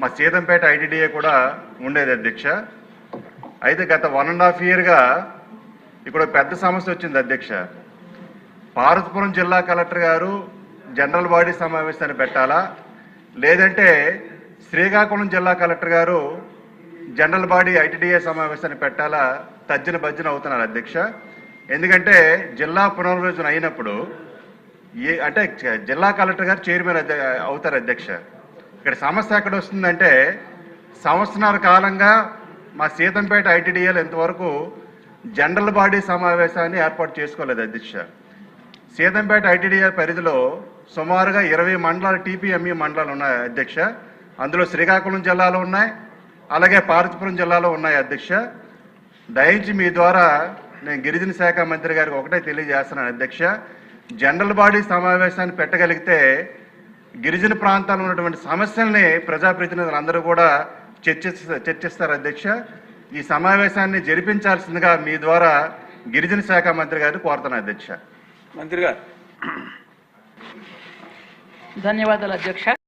మా సీతంపేట ఐటీడీఏ కూడా ఉండేది అధ్యక్ష అయితే గత వన్ అండ్ హాఫ్ ఇయర్గా ఇక్కడ పెద్ద సమస్య వచ్చింది అధ్యక్ష పార్వతీపురం జిల్లా కలెక్టర్ గారు జనరల్ బాడీ సమావేశాన్ని పెట్టాలా? లేదంటే శ్రీకాకుళం జిల్లా కలెక్టర్ గారు జనరల్ బాడీ ఐటీడీఏ సమావేశాన్ని పెట్టాలా? తజ్జన భజ్జన అవుతున్నారు అధ్యక్ష ఎందుకంటే జిల్లా పునర్విభజన అయినప్పుడు ఏ అంటే జిల్లా కలెక్టర్ గారు చైర్మన్ అవుతారు అధ్యక్ష. ఇక్కడ సమస్య ఎక్కడ వస్తుందంటే సంవత్సరాల కాలంగా మా సీతంపేట ఐటీడీఎల్ ఇంతవరకు జనరల్ బాడీ సమావేశాన్ని ఏర్పాటు చేసుకోలేదు అధ్యక్ష. సీతంపేట ఐటీడీఎల్ పరిధిలో సుమారుగా ఇరవై మండలాలు టీపీఎంఈ మండలాలు ఉన్నాయి అధ్యక్ష. అందులో శ్రీకాకుళం జిల్లాలో ఉన్నాయి అలాగే పార్వతీపురం జిల్లాలో ఉన్నాయి అధ్యక్ష. దయచి మీ ద్వారా నేను గిరిజన శాఖ మంత్రి గారికి ఒకటే తెలియజేస్తున్నాను అధ్యక్ష. జనరల్ బాడీ సమావేశాన్ని పెట్టగలిగితే గిరిజన ప్రాంతాల్లో ఉన్నటువంటి సమస్యల్ని ప్రజాప్రతినిధులు అందరూ కూడా చర్చిస్త చర్చిస్తారు అధ్యక్ష. ఈ సమావేశాన్ని జరిపించాల్సిందిగా మీ ద్వారా గిరిజన శాఖ మంత్రి గారిని కోరుతున్నాను అధ్యక్ష. మంత్రి గారు. ధన్యవాదాలు అధ్యక్ష.